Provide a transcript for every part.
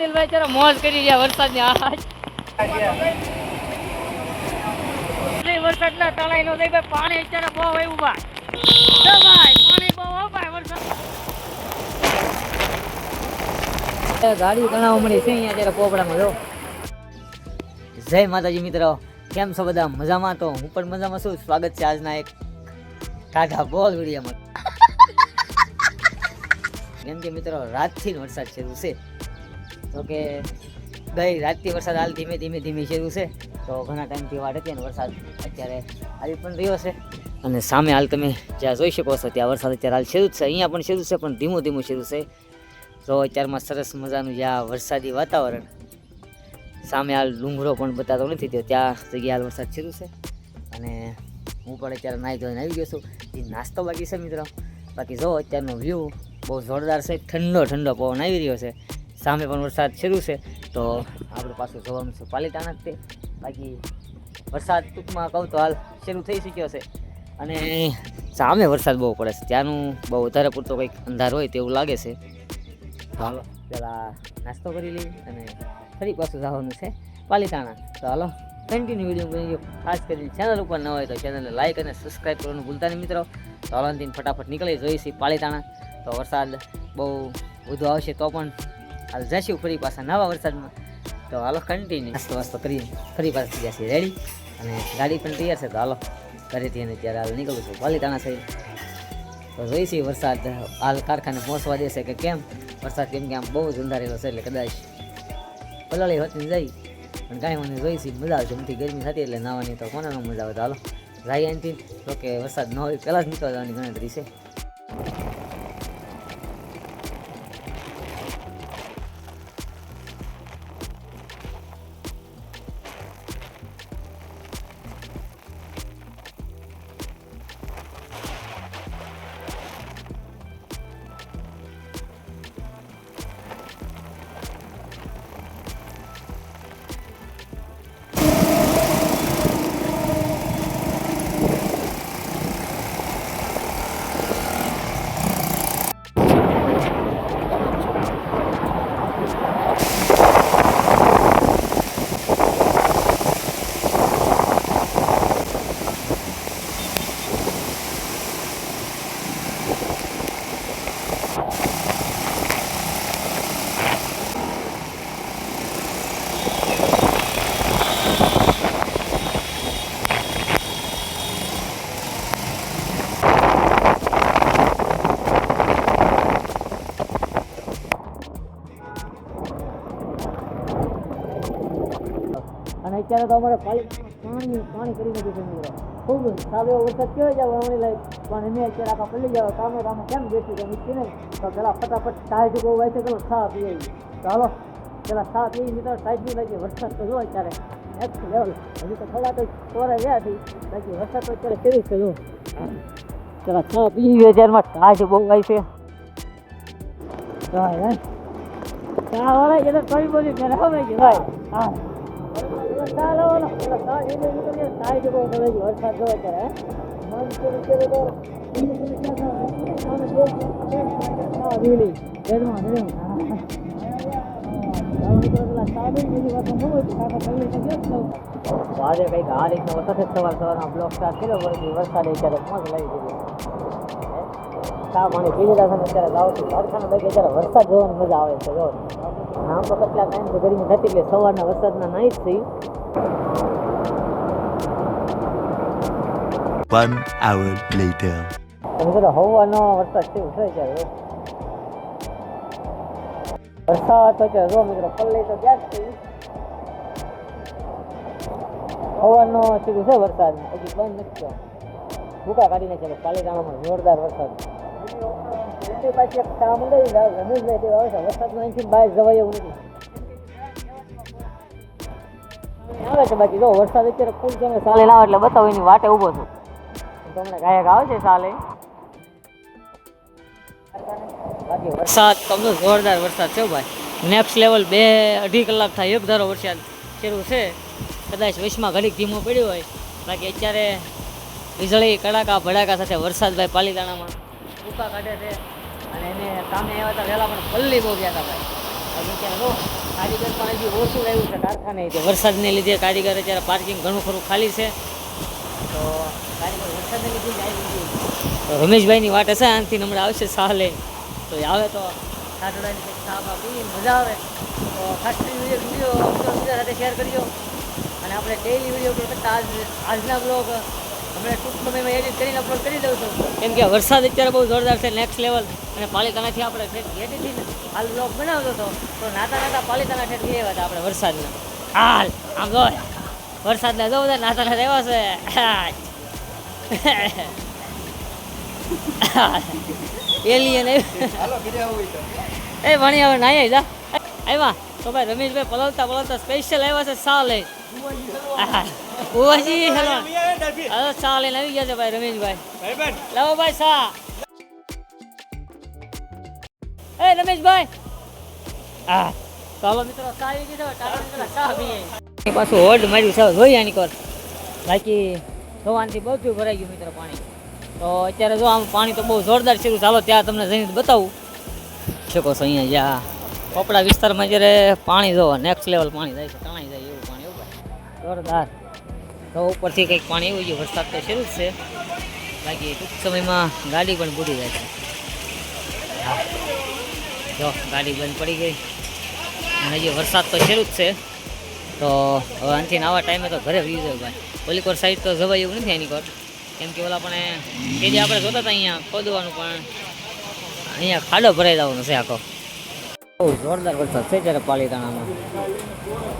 મોજ કરી રહ્યા વરસાદની આજ વરસાદ ના તળાઈ નો ભાઈ, પાણી અત્યારે બહુ આવ્યું, ભાઈ. પાણી બહુ ભાઈ, વરસાદ. ગાડી ઘણા મળી છે અહીંયા જય માતાજી મિત્રો, કેમ છો બધા? મજામાં તો હું પણ મજામાં છું. સ્વાગત છે આજના એક ટાઢા બોલ વિડીયોમાં. કેમ કે મિત્રો, રાતથી વરસાદ શરૂ છે. તો કે ગઈ રાતથી વરસાદ હાલ ધીમે ધીમે ધીમે શરૂ છે. તો ઘણા ટાઈમથી વાટ હતી અને વરસાદ. અત્યારે આવી પણ રહ્યો છે. અને સામે હાલ તમે જ્યાં જોઈ શકો છો, ત્યાં વરસાદ અત્યારે હાલ શરૂ છે. અહીંયા પણ શરૂ છે, પણ ધીમું ધીમું શરૂ છે. તો અત્યારમાં સરસ મજાનું જ્યાં વરસાદી વાતાવરણ સામે હાલ ડુંગરો પણ બતાતો નથી તો ત્યાં જગ્યાએ હાલ વરસાદ શરૂ છે. અને હું પણ અત્યારે નાહી ધોઈને આવી ગયો છું. એ નાસ્તો બાકી છે, મિત્રો. બાકી જો, અત્યારનો વ્યૂ બહુ જોરદાર છે. ઠંડો ઠંડો પવન આવી રહ્યો છે. સામે પણ વરસાદ શરૂ છે, તો આપણે પાછું જોવાનું છે પાલિતાણા જ બાકી વરસાદ ટૂંકમાં કહું તો હાલ શરૂ થઈ શક્યો છે. અને સામે વરસાદ બહુ પડે છે, ત્યાંનું બહુ વધારે પૂરતો કંઈક અંધાર હોય તેવું લાગે છે. હાલો, પહેલાં નાસ્તો કરી લઈએ અને ફરી પાછું જવાનું છે પાલિતાણા. તો હાલો કન્ટિન્યુ વીડિયો બની ખાસ કરીને ચેનલ ઉપર ન હોય તો ચેનલને લાઇક અને સબસ્ક્રાઈબ કરવાનું ભૂલતા નહીં મિત્રો. તો હલનથી ફટાફટ નીકળી જોઈશી પાલિતાણા. તો વરસાદ બહુ વધુ આવશે તો પણ હાલ જશું ફરી પાછા નવા વરસાદમાં. તો હાલો કન્ટિન્યુ નાસ્તો વાસ્તો કરી ફરી પાછા થઈ જશે રેડી અને ગાડી પણ તૈયાર છે, તો હાલો. ઘરેથી અને ત્યારે હાલ નીકળું છું પાલિતાણા થઈ તો જોઈશી વરસાદ. હાલ કારખાને પહોંચવા દેશે કે કેમ? વરસાદ કેમ કે આમ બહુ જ અંધારેલો છે એટલે કદાચ પલાળી હોતી જઈ પણ કાંઈ મને જોઈશી મજા આવશે એમથી ગરમી થતી એટલે નાવાની તો કોને મજા આવે. તો હાલો. જાય અહીંથી. તો કે વરસાદ ન હોય, પહેલાં જ નીકળવા જવાની ગણતરી છે. અત્યારે તો અમારે પાણી પાણી કરી નથી મિત્રો ખૂબ સારો એવો વરસાદ કેવો જાવ હમણાં લાઈક પણ અમે અત્યારે આખા પડી જાવ કામે કામે કેમ બેસી નીચે નહીં. તો પેલા ફટાફટ ટાયર બહુ હોય છે, પેલો છા પી આવી હાલો, પેલા છા પી મિત્રો ટાઈટ નહીં લાગે, વરસાદ તો જો અત્યારે. નેક્સ્ટ લેવલ હજી તો થોડા તો ચોરા ગયા હતી બાકી વરસાદ તો અત્યારે કેવી છે જો પેલા છા પી ગયા ત્યારમાં ટાયર બહુ હોય છે. ચા વાળા તો કઈ બોલી કે ભાઈ. હા. ચા લાવો ને વરસાદ આજે કંઈક આ રીતનો વખત સવાર સવારમાં બ્લોક સ્ટાર્ટ કર્યો વળી વરસાદ અત્યારે મોજ લઈ દીધી ચા પાણી પી લીધા છે અત્યારે લાવું છું વરસાદ જોવાની મજા આવે છે, જો. આમ તો કેટલા ટાઈમથી ગરમી થતી એટલે સવારના વરસાદના નાઈ જ થઈ One hour later. તમે કીધું હવાનો વરસાદ કેવું છે વરસાદ તો છે જો મિત્રો પલ્લે તો ક્યાં જ થઈ હવાનો શરૂ છે વરસાદ હજી બંધ નથી થયો. ભૂકા કાઢી નાખ્યા પાલીતાણામાં જોરદાર વરસાદ. પાછી એક ચા મંગાવી જાવ રમેશભાઈ દેવા આવે છે વરસાદમાં અહીંથી બહાર જવાય એવું નથી આવે છે બાકી જો વરસાદ અત્યારે ફૂલ છે ને સાલે ના એટલે બતાવો એની વાટે ઊભો છું તમને ગાયક આવે છે સાલે બાકી વરસાદ તમને જોરદાર વરસાદ છે ભાઈ નેક્સ્ટ લેવલ બે અઢી કલાક થાય એક ધારો વરસાદ શરૂ છે કદાચ વચમાં ઘડીક ધીમો પડ્યો હોય બાકી અત્યારે વીજળી કડાકા ભડાકા સાથે વરસાદ ભાઈ પાલીતાણામાં ભૂકા કાઢે છે અને એને કામે આવ્યા હતા, વહેલા પણ પલ્લી બહુ ગયા હતા ભાઈ. અત્યારે જો કારીગર પણ હજી ઓછું રહ્યું છે કારખાને તે વરસાદને લીધે કારીગર અત્યારે પાર્કિંગ ઘણું ખરું ખાલી છે, તો કારીગર વરસાદને લીધે જ આવી રમેશભાઈની વાટ હશે આનાથી, હમણાં આવશે સાહ લે તો એ આવે તો સાટોડાની કંઈક સાહ આપી મજા આવે. તો ખાસ કરીને વીડિયો સાથે શેર કરજો અને આપણે ડેઈલી વીડિયો કરતા આજ આજના બ્લોગ હમણાં ટૂંક સમયમાં એડિટ કરીને અપલોડ કરી દઉં છું. કેમ કે વરસાદ અત્યારે બહુ જોરદાર છે નેક્સ્ટ લેવલ અને પાલિતાણાથી આપણે ઠેઠ ઘેટીથી હાલ બ્લોક બનાવતો હતો. તો નાતા નાતા પાલિતાણા ઠેઠ ગયા હતા આપણે વરસાદના. હાલ આમ જો વરસાદના જો બધા નાતા નાતા એવા છે. એલિયન એ ભણી હવે નાઈ જા. આવ્યા. તો ભાઈ રમેશભાઈ પલવતા પલવતા સ્પેશિયલ આવ્યા છે સા લઈ ઓજી હેલો. લઈને આવી ગયા છે ભાઈ રમેશભાઈ. લાવો ભાઈ સા. એ રમેશભાઈ. હા. ચાલો મિત્રો સા આવી ગઈ મિત્રો ચા પીએ. પાછું હોલ્ડ માર્યું છે જોઈ આની કર બાકી બહુ બધું ભરાઈ ગયું મિત્રો પાણી. તો અત્યારે જો આમ પાણી તો બહુ જોરદાર છે ચાલો ત્યાં તમને જઈને બતાવું. શકો છો અહીંયા જ્યાં કોપડા વિસ્તારમાં જ્યારે પાણી જો નેક્સ્ટ લેવલ પાણી જાય છે તણાઈ જાય એવું પાણી એવું જોરદાર. તો ઉપરથી કંઈક પાણી એવું ગયું વરસાદ તો શરૂ જ છે. બાકી ટૂંક સમયમાં ગાડી પણ બુડી જાય છે. હા. જો, ગાડી બંધ પડી ગઈ. અને હજી વરસાદ તો શરૂ જ છે. તો હવે આનાથી આવા ટાઈમે તો ઘરે વી જાય ભાઈ. ઓલીકોર સાઈડ તો જવાય એવું નથી એની કોર. કેમ કે ઓલા પણ કે જે આપણે જોતા હતા અહીંયા ખોદવાનું પણ અહીંયા ખાડો ભરાઈ જવાનો છે આખો. બહુ જોરદાર વરસાદ છે જ્યારે પાલીતાણામાં.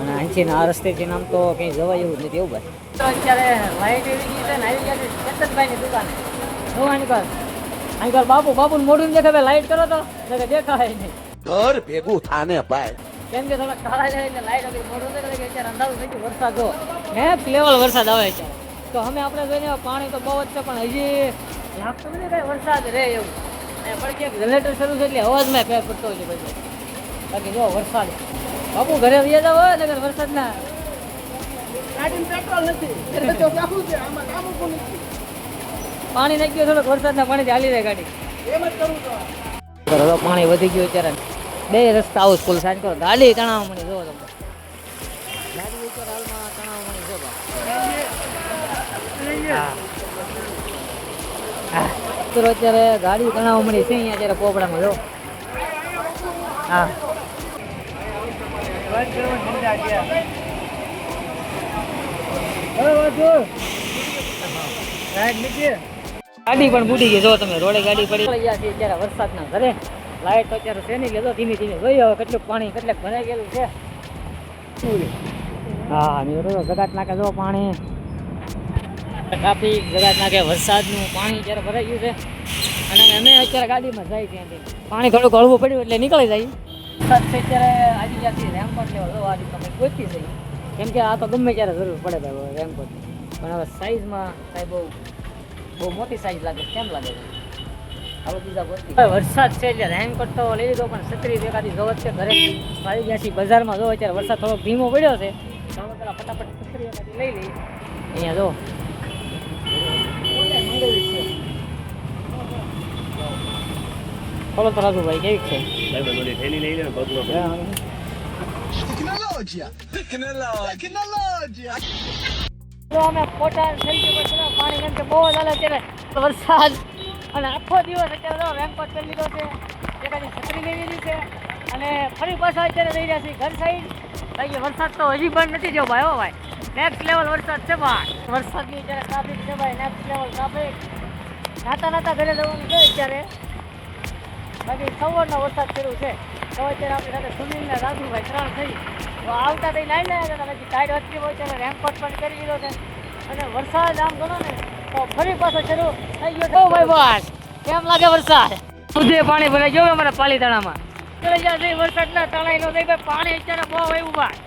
અને અહીંથી આ રસ્તેથી આમ તો કંઈ જવાય એવું નથી એવું ભાઈ. અત્યારે લાઈટ એવી છે ને, આવી ગયા છે અહીં બાપુ બાપુ મોઢું દેખાય ભાઈ લાઈટ કરો તો. કે દેખાય નહીં. ઘર ભેગું થાને ભાઈ. કેમ કે થોડા કાળા જાય એટલે લાઈટ હતી મોઢું દેખાય કે અત્યારે અંધારું થઈ ગયું વરસાદ જો. નેક્સ્ટ લેવલ વરસાદ આવે છે. તો અમે આપણે જોઈને પાણી તો બહુ જ છે પણ હજી લાગતું નથી કાંઈ વરસાદ રહે એવું. પણ ક્યાંક જનરેટર શરૂ છે એટલે અવાજમાં ફેર પડતો હોય છે બધો. બાકી જો વરસાદ. બાપુ ઘરે વ્યા જાવ હોય ને વરસાદના. પાણી નાખી થોડો થોડોક વરસાદના પાણી ચાલી રહે ગાડી. હવે પાણી વધી ગયું અત્યારે બે રસ્તા આવું સ્કૂલ સાઈડ કરો. ગાડી તણાવ મળી જોવો તમે. ગાડી ઉપર હાલમાં તણાવ મળી જો બા. હા. હા. મિત્રો અત્યારે ગાડી તણાવ મળી છે અહીંયા અત્યારે પોપડામાં જો હા. ગાડી પણ બુડી ગઈ. જો તમે રોડે ગાડી પડી. ગયા છે અત્યારે વરસાદના ઘરે. લાઈટ અત્યારે છે નહીં. લેતો ધીમે ધીમે. જોઈ હવે કેટલું પાણી, કેટલાક ભરાઈ ગયેલું છે. હા નીરો જગાત નાખે જો પાણી. ટ્રાફિક જગાટ નાખે વરસાદનું. પાણી અત્યારે ભરાઈ ગયું છે. અને અમે અત્યારે ગાડીમાં જાય ત્યાંથી પાણી થોડું હળવું પડ્યું એટલે નીકળી જાય. અત્યારે આવી ગયા છે રેમ્પોટ લેવા જો આજે તમે પહોંચી જઈ કેમ કે આ તો ગમે ત્યારે જરૂર પડે ભાઈ રેમ્પોટ પણ હવે સાઈઝમાં સાહેબ બહુ મોટી સાઈઝ લાગે. છે. કેમ લાગે? હવે બીજા ગોતી. વરસાદ છે એટલે રેનકોટ તો લઈ લીધો પણ છત્રી દેખાતી જોવત છે ઘરે. ભાઈ ગયા છીએ બજારમાં. જો અત્યારે વરસાદ થોડોક ધીમો પડ્યો છે અમે પેલા ફટાફટ છત્રી લઈ લઈ અહીંયા જો. બોલો તો રાજુભાઈ કેવી છે? જો અમે ફોટા સેલ્ફી ચલો પાણી કેમ કે બહુ જ હાલે અત્યારે વરસાદ. અને આખો દિવસ અત્યારે રેનકોટ કરી લીધો છે, એકાદી છત્રી લીધી છે, અને ફરી પાછા અત્યારે જઈ રહ્યા છીએ ઘર સાઈડ બાકી વરસાદ તો હજી પણ નથી જો ભાઈ હો ભાઈ. નેક્સ્ટ લેવલ વરસાદ છે ભાઈ. વરસાદની અત્યારે ટ્રાફિક છે ભાઈ નેક્સ્ટ લેવલ ટ્રાફિક નાતા નાતા ઘરે જવાનું છે અત્યારે. બાકી સવારનો વરસાદ શરૂ છે. તો અત્યારે આપણી સાથે સુનિલ ને રાજુભાઈ ત્રણ થઈ. તો આવતા થઈ લાઈ લાયા હતા પછી ટાઈડ અટકી હોય ત્યારે પણ કરી દીધો છે. અને વરસાદ આમ ગણો ને તો ફરી પાછો શરૂ થઈ ગયો ભાઈ બસ કેમ લાગે વરસાદ? બધે પાણી ભરાઈ ગયું અમારા પાલીતાણામાં. ચલે જ્યાં વરસાદ ના તણાઈ નો થઈ ભાઈ પાણી અત્યારે બહુ આવ્યું ભાઈ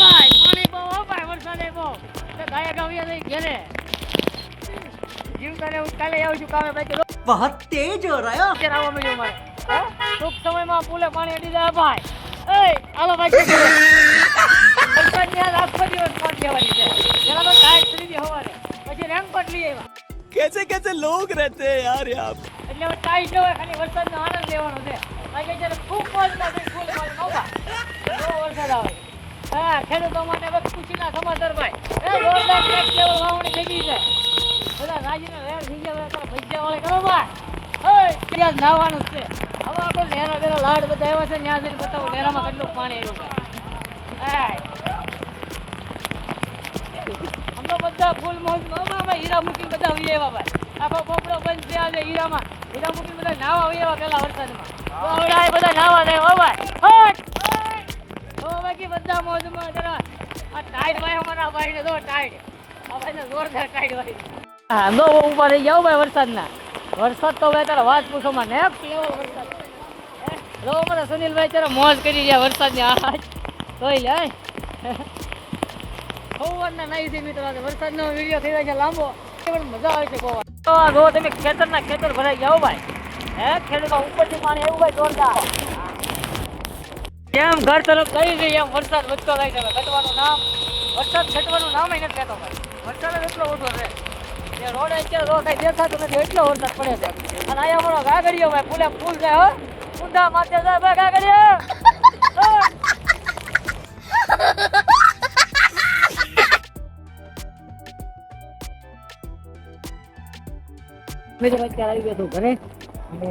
ભાઈ પાણી બહુ ભાઈ વરસાદે બહુ. તો ગાયા ગાવ્યા જઈ ઘેરે. જીવ કરે હું કાલે આવું છું કામે ભાઈ બહુત તેજ હો રહ્યા અત્યારે આવવા મળ્યું મારે. ટૂંક સમયમાં પુલે પાણી અડી જાય ભાઈ. એ આલો ભાઈ કંટાળ્યા આખો દિવસ કોટ લેવાની છે. પેલા તો કાઈ ખરી દી હવારે પછી રેનકોટ લઈ આવ્યા. કેસે કેસે લોગ રહેતે હે યાર યાર. એટલે ટાઈ નો ખાલી વરસાદ નો આનંદ લેવાનો છે. મારે કે જ્યારે ખૂબ મોજ કરી ફૂલ મોજ નોવા બહુ વરસાદ આવે. હા ખેડૂતો માટે બસ ખુશીના સમાચાર ભાઈ. એ જોરદાર ટ્રેક લેવલ વાવણી થઈ ગઈ છે. બધા રાજીના રેડ થઈ ગયા બધા ભજીયા વાળે કરો ભાઈ. નાવાનું છે. આપણે નેરા મોજમાં ભાઈ અમારા ભાઈને જો ટાઈડ આ જોરદાર ટાઈડ ભાઈ. હા નો થઈ જાવ ભાઈ વરસાદના. વરસાદ તો ભાઈ તારા વાત પૂછો માં લેવલ વરસાદ? જો અમારા સુનિલભાઈ ચાલો મોજ કરી રહ્યા વરસાદની આજ જોઈ લે ખોવાના નહીં છે મિત્રો વરસાદનો વીડિયો થઈ રહ્યો છે લાંબો. પણ મજા આવે છે ગોવા. તો જો તમે ખેતરના ખેતર ભરાઈ જાઓ ભાઈ. હે, ખેડૂતો ઉપરથી પાણી એવું ભાઈ જોરદાર. કેમ ઘર તરફ કરી રહી, એમ વરસાદ વધતો થાય છે. ઘટવાનું નામ, વરસાદ ઘટવાનું નામ નથી કહેતો ભાઈ. વરસાદ એટલો ઓછો છે. રોડ અત્યારે રોડ કઈ દેખાતો નથી, એટલો વરસાદ પડે છે. અને અહીંયા અમારો ગાગડીઓ ભાઈ, ફૂલે ફૂલ જાય હો. ઊંધા માથે જાય ભાઈ ગાગડીઓ ઓય. મિત્રો અત્યારે આવી ગયો ઘરે? અને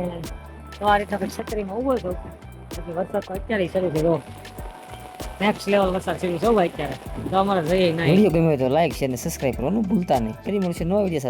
સવારે રીતના કંઈક છત્રીમાં ઊભો છું. પછી વરસાદ તો અત્યારે શરૂ થયો નેક્સ્ટ લેવલ વરસાદ શરૂ થયો ભાઈ અત્યારે. તો અમારે જઈએ નહીં. વીડિયો ગમ્યો તો લાઈક છે અને સબસ્ક્રાઈબ કરવાનું ભૂલતા નહીં. ફરી મળશે નવા વીડિયો